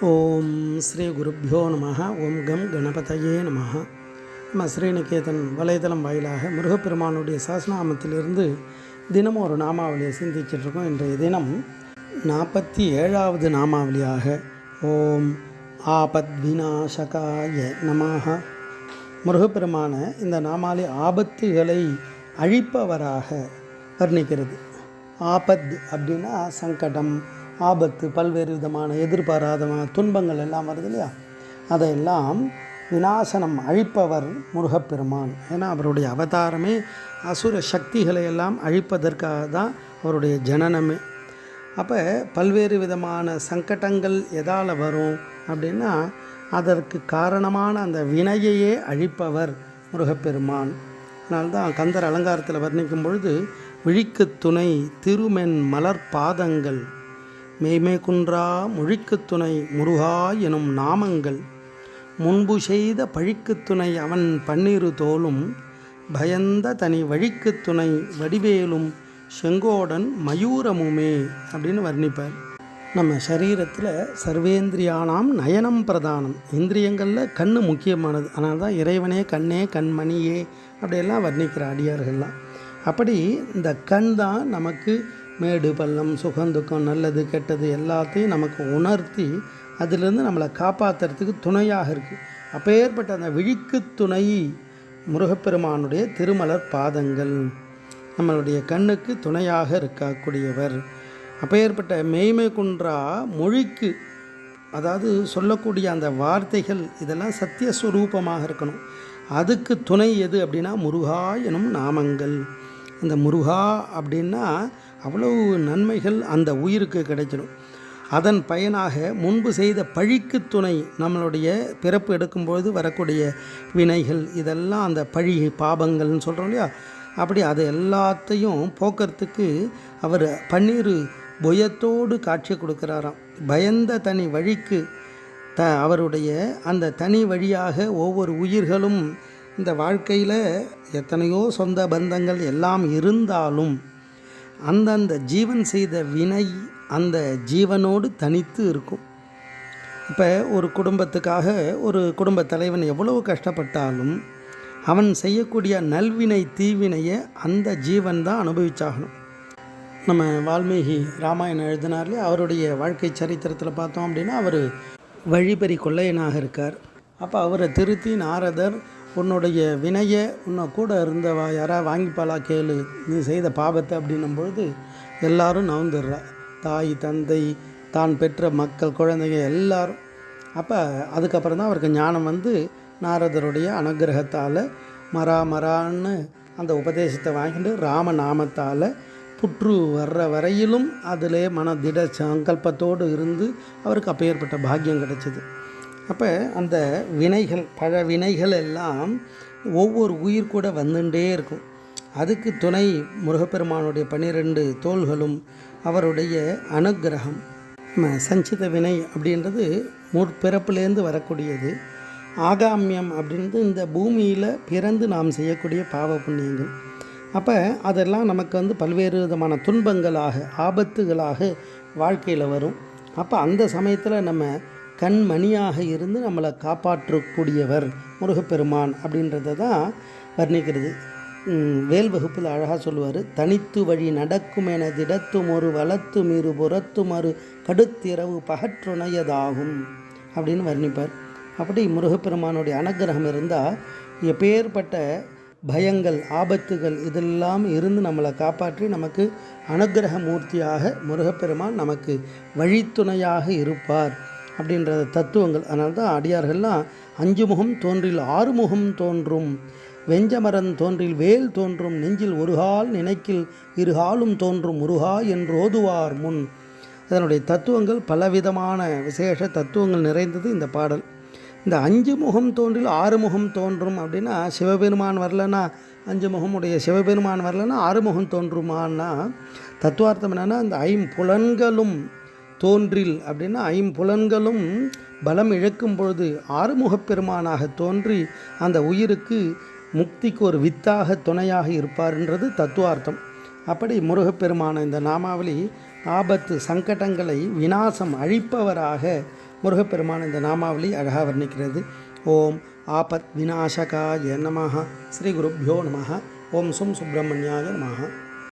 ஓம் ஸ்ரீ குருப்யோ நம ஓம் கம் கணபதையே நம நம்ம ஸ்ரீநிகேதன் வலைதளம் வாயிலாக முருகப்பெருமானுடைய சாசனாமத்திலிருந்து தினமும் ஒரு நாமாவளியை சிந்திச்சிட்ருக்கோம். இன்றைய தினம் நாற்பத்தி ஏழாவது நாமாவளியாக ஓம் ஆபத் விநாசகாய நமஹ. முருகப்பெருமான இந்த நாமாவளி ஆபத்துகளை அழிப்பவராக வர்ணிக்கிறது. ஆபத் அப்படின்னா சங்கடம் ஆபத்து பல்வேறு விதமான எதிர்பாராத துன்பங்கள் எல்லாம் வருது இல்லையா? அதையெல்லாம் விநாசனம் அழிப்பவர் முருகப்பெருமான். ஏன்னா அவருடைய அவதாரமே அசுர சக்திகளை எல்லாம் அழிப்பதற்காக தான் அவருடைய ஜனனமே. அப்போ பல்வேறு விதமான சங்கடங்கள் எதால் வரும் அப்படின்னா அதற்கு காரணமான அந்த வினையையே அழிப்பவர் முருகப்பெருமான். அதனால்தான் கந்தர் அலங்காரத்தில் வர்ணிக்கும் பொழுது விழிக்கு துணை திருமென் மலர் பாதங்கள் மெய்மே குன்றா மொழிக்குத் துணை முருகா எனும் நாமங்கள் முன்பு செய்த பழிக்குத் துணை அவன் பன்னிரு தோளும் பயந்த தனி வழிக்குத் துணை வடிவேலும் செங்கோடன் மயூரமுமே அப்படின்னு வர்ணிப்பார். நம்ம சரீரத்தில் சர்வேந்திரியானாம் நயனம் பிரதானம். இந்திரியங்களில் கண் முக்கியமானது. அதனால தான் இறைவனே கண்ணே கண்மணியே அப்படியெல்லாம் வர்ணிக்கிற அடியார்கள்லாம். அப்படி இந்த கண் தான் நமக்கு மேடு பள்ளம் சுகம் துக்கம் நல்லது கெட்டது எல்லாத்தையும் நமக்கு உணர்த்தி அதிலிருந்து நம்மளை காப்பாற்றுறதுக்கு துணையாக இருக்குது அப்பேற்பட்ட அந்த விழிக்கு துணை முருகப்பெருமானுடைய திருமலர் பாதங்கள் நம்மளுடைய கண்ணுக்கு துணையாக இருக்கக்கூடியவர். அப்பேற்பட்ட மெய்மை குன்றா மொழிக்கு அதாவது சொல்லக்கூடிய அந்த வார்த்தைகள் இதெல்லாம் சத்தியஸ்வரூபமாக இருக்கணும். அதுக்கு துணை எது அப்படின்னா முருகா எனும் நாமங்கள். அந்த முருகா அப்படின்னா அவ்வளவு நன்மைகள் அந்த உயிருக்கு கிடைச்சிடும். அதன் பயனாக முன்பு செய்த பழிக்கு துணை நம்மளுடைய பிறப்பு எடுக்கும்பொழுது வரக்கூடிய வினைகள் இதெல்லாம் அந்த பழி பாபங்கள்னு சொல்கிறோம் இல்லையா? அப்படி அது எல்லாத்தையும் போக்கிறதுக்கு அவர் பன்னீர் புயத்தோடு காட்சி கொடுக்குறாராம். பயந்த தனி வழிக்கு த அவருடைய அந்த தனி வழியாக ஒவ்வொரு உயிர்களும் இந்த வாழ்க்கையில் எத்தனையோ சொந்த பந்தங்கள் எல்லாம் இருந்தாலும் அந்தந்த ஜீவன் செய்த வினை அந்த ஜீவனோடு தனித்து இருக்கும். இப்போ ஒரு குடும்பத்துக்காக ஒரு குடும்ப தலைவன் எவ்வளவு கஷ்டப்பட்டாலும் அவன் செய்யக்கூடிய நல்வினை தீவினையை அந்த ஜீவன் தான் அனுபவிச்சாகணும். நம்ம வால்மீகி ராமாயணம் எழுதினார்லேயே அவருடைய வாழ்க்கை சரித்திரத்தில் பார்த்தோம் அப்படின்னா அவர் வழிபறி கொள்ளையனாக இருக்கார். அப்போ அவரை திருத்தி நாரதர் உன்னுடைய வினையை உன்னை கூட இருந்தவா யாராவது வாங்கிப்பாளா கேளு நீ செய்த பாபத்தை அப்படின்னும் பொழுது எல்லாரும் நவுந்துடுறா தாய் தந்தை தான் பெற்ற மக்கள் குழந்தைங்க எல்லாரும். அப்போ அதுக்கப்புறம் தான் அவருக்கு ஞானம் வந்து நாரதருடைய அனுகிரகத்தால் மரா மரான்னு அந்த உபதேசத்தை வாங்கிட்டு ராமநாமத்தால் புற்று வர்ற வரையிலும் அதிலே மன திட சங்கல்பத்தோடு இருந்து அவருக்கு அப்பேற்பட்ட பாக்கியம் கிடைச்சிது. அப்போ அந்த வினைகள் பழ வினைகள் எல்லாம் ஒவ்வொரு உயிர் கூட வந்துட்டே இருக்கும். அதுக்கு துணை முருகப்பெருமானுடைய பன்னிரெண்டு தோள்களும் அவருடைய அனுக்கிரகம் நம்ம சஞ்சித வினை அப்படின்றது முற்பிறப்புலேருந்து வரக்கூடியது. ஆகாமியம் அப்படின்றது இந்த பூமியில் பிறந்து நாம் செய்யக்கூடிய பாவ புண்ணியங்கள். அப்போ அதெல்லாம் நமக்கு வந்து பல்வேறு விதமான துன்பங்களாக ஆபத்துகளாக வாழ்க்கையில் வரும். அப்போ அந்த சமயத்தில் நம்ம கண்மணியாக இருந்து நம்மளை காப்பாற்றக்கூடியவர் முருகப்பெருமான் அப்படின்றத தான் வர்ணிக்கிறது. வேல் வகுப்பில் அழகாக சொல்லுவார் தனித்து வழி நடக்கும் என திடத்தும் ஒரு வளத்தும் இரு புறத்தும் ஒரு கடுத்திரவு பகற்றுணையதாகும் அப்படின்னு வர்ணிப்பார். அப்படி முருகப்பெருமானுடைய அனுகிரகம் இருந்தால் எப்பேற்பட்ட பயங்கள் ஆபத்துகள் இதெல்லாம் இருந்து நம்மளை காப்பாற்றி நமக்கு அனுகிரக மூர்த்தியாக முருகப்பெருமான் நமக்கு வழித்துணையாக இருப்பார் அப்படின்ற தத்துவங்கள். அதனால தான் அடியார்கள்லாம் அஞ்சு முகம் தோன்றில் ஆறு முகம் தோன்றும் வெஞ்சமரன் தோன்றில் வேல் தோன்றும் நெஞ்சில் ஒருகால் நினைக்கில் இருகாலும் தோன்றும் முருகா என்றோதுவார் முன். அதனுடைய தத்துவங்கள் பலவிதமான விசேஷ தத்துவங்கள் நிறைந்தது இந்த பாடல். இந்த அஞ்சு முகம் தோன்றில் ஆறு முகம் தோன்றும் அப்படின்னா சிவபெருமான் வரலன்னா அஞ்சு முகமுடைய சிவபெருமான் வரலன்னா ஆறு முகம் தோன்றுமான்னா தத்துவார்த்தம் என்னென்னா இந்த ஐம்புலன்களும் தோன்றில் அப்படின்னா ஐம்புலன்களும் பலம் இழக்கும் பொழுது ஆறுமுகப் பெருமானாக தோன்றி அந்த உயிருக்கு முக்திக்கு ஒரு வித்தாக துணையாக இருப்பார்ன்றது தத்துவார்த்தம். அப்படி முருகப்பெருமான இந்த நாமாவளி ஆபத்து சங்கடங்களை விநாசம் அழிப்பவராக முருகப்பெருமான் இந்த நாமாவளி அழகாக வர்ணிக்கிறது. ஓம் ஆபத் விநாசகாய நமஹ. ஸ்ரீ குருப்பியோ நமஹ. ஓம் சும் சுப்பிரமணியாய நமஹ.